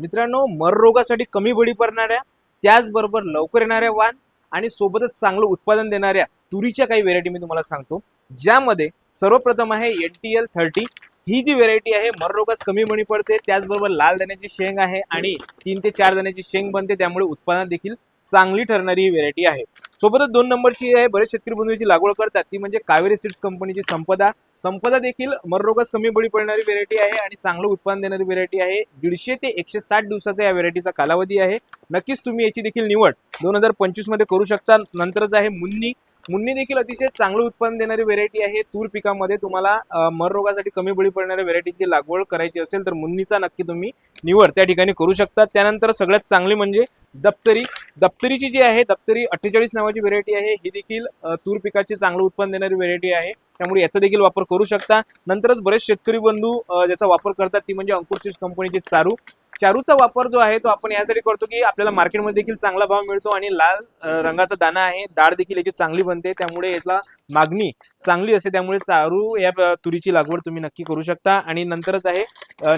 मित्रांनो मर रोगासाठी कमी बळी पडणाऱ्या त्याचबरोबर लवकर येणाऱ्या वाण आणि सोबतच चांगलं उत्पादन देणाऱ्या तुरीच्या काही व्हेरायटी मी तुम्हाला सांगतो. ज्यामध्ये सर्वप्रथम आहे एन टी एल थर्टी ही जी व्हेरायटी आहे मर रोगास कमी मणी पडते त्याचबरोबर लाल दाण्याची शेंग आहे आणि तीन ते चार दाण्याची शेंग बनते त्यामुळे उत्पादन देखील चांगली ठरणारी ही व्हेरायटी आहे. सोबतच दोन नंबरची आहे बरेच शेतकरी बंधूंची लागवड करतात. ती म्हणजे कावेरी सीड्स कंपनीची संपदा. संपदा देखील मररोगास कमी बळी पडणारी व्हेरायटी आहे आणि चांगलं उत्पादन देणारी व्हेरायटी आहे. दीडशे ते एकशे साठ दिवसाचा या व्हेरायटीचा कालावधी आहे. नक्कीच तुम्ही याची देखील निवड दोन हजार पंचवीसमध्ये करू शकता. नंतरच आहे मुन्नी. मुन्नी देखील अतिशय चांगलं उत्पादन देणारी व्हेरायटी आहे. तूर पिकामध्ये तुम्हाला मररोगासाठी कमी बळी पडणाऱ्या व्हेरायटीची लागवड करायची असेल तर मुन्नीचा नक्की तुम्ही निवड त्या ठिकाणी करू शकता. त्यानंतर सगळ्यात चांगली म्हणजे दप्तरी. दप्तरीची जी आहे दप्तरी अठ्ठेचाळीस नावाची व्हेरायटी आहे. ही देखील तूर पिकाची चांगलं उत्पन्न देणारी व्हेरायटी आहे. त्यामुळे याचा देखील वापर करू शकता. नंतरच बरेच शेतकरी बंधू ज्याचा वापर करतात ती म्हणजे अंकुरशीष कंपनीची चारू. चारूचा वापर जो आहे तो आपण यासाठी करतो की आपल्याला मार्केटमध्ये देखील चांगला भाव मिळतो आणि लाल रंगाचा दाणा आहे. डाळ देखील याची चांगली बनते. त्यामुळे याला मागणी चांगली असते. त्यामुळे चारू या तुरीची लागवड तुम्ही नक्की करू शकता. आणि नंतरच आहे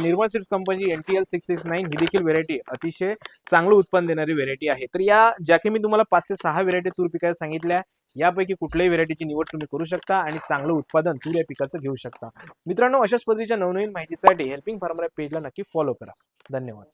Nirmal seeds company N T L six six nine. ही देखील व्हेरायटी अतिशय चांगलं उत्पन्न देणारी व्हेरायटी आहे. तर या ज्या की मी तुम्हाला पाच ते सहा व्हेरायटी तूर पिकायला सांगितल्या यापैकी कुठल्याही व्हेरायटीची निवड तुम्ही करू शकता आणि चांगलं उत्पादन तूर या पिकाचं घेऊ शकता. मित्रांनो अशाच पद्धतीच्या नवनवीन माहितीसाठी हेल्पिंग फार्मर या पेजला नक्की फॉलो करा. धन्यवाद.